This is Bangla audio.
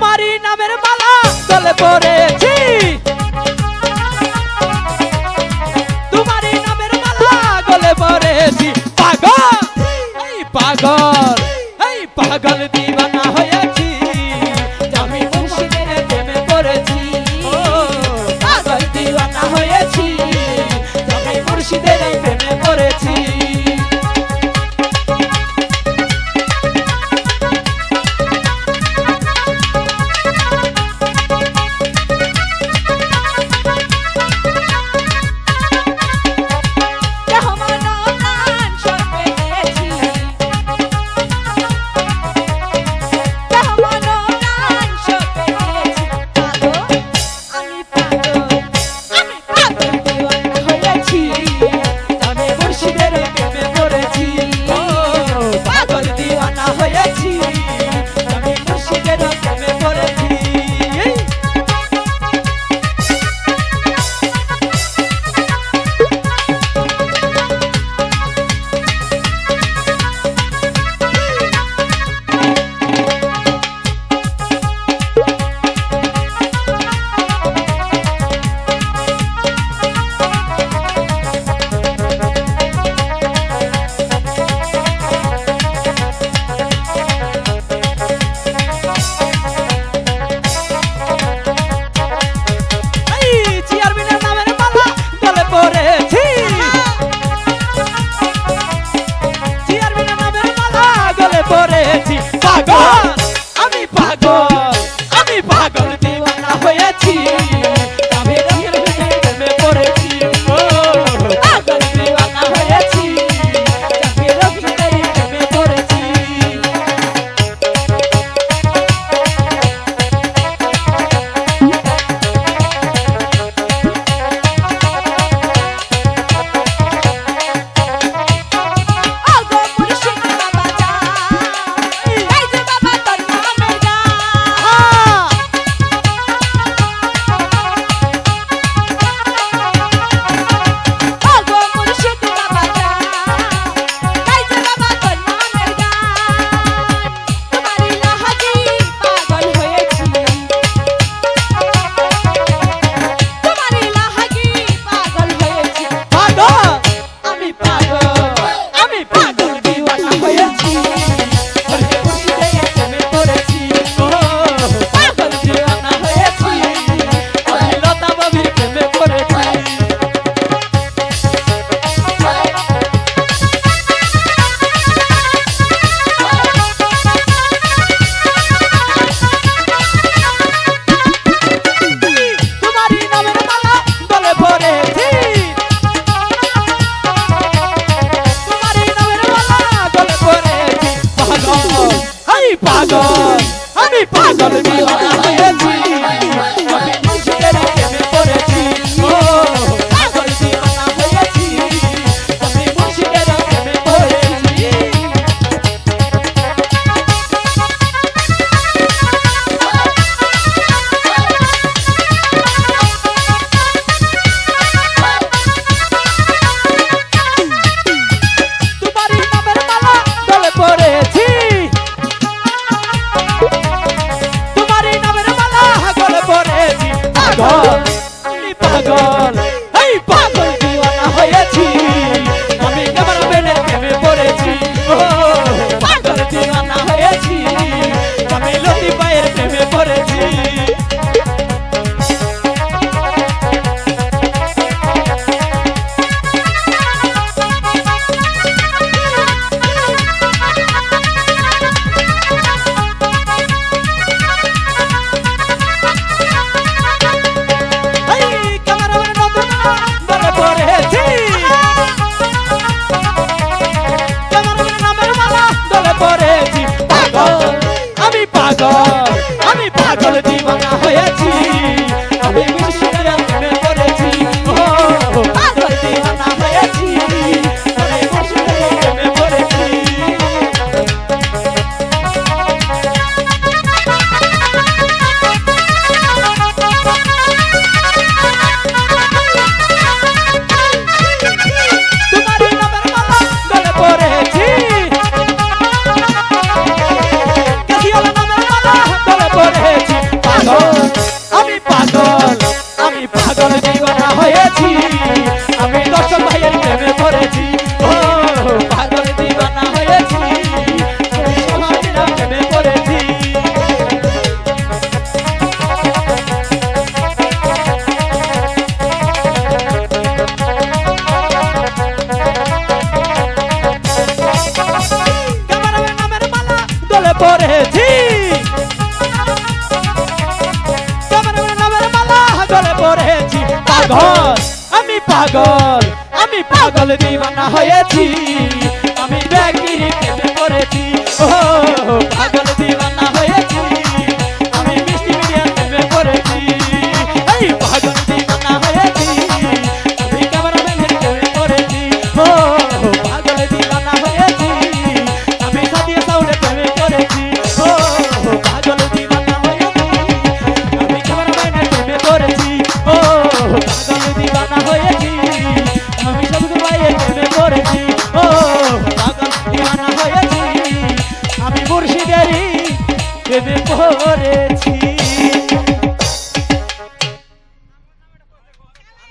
তোমারই নামের মালা গলে পড়েছি তোমারই নামের মালা গলে পড়েছি পাগল! এই পাগল! এই পাগল দিবানা হয়ে Honey, pass on me, I'm a পাগল। তুমি পাগল। পাগলে পড়েছি, পাগল। আমি পাগল আমি পাগল দিবানা হয়েছি। আমি ব্যাগি করেছি ও পাগল দিবানা oh.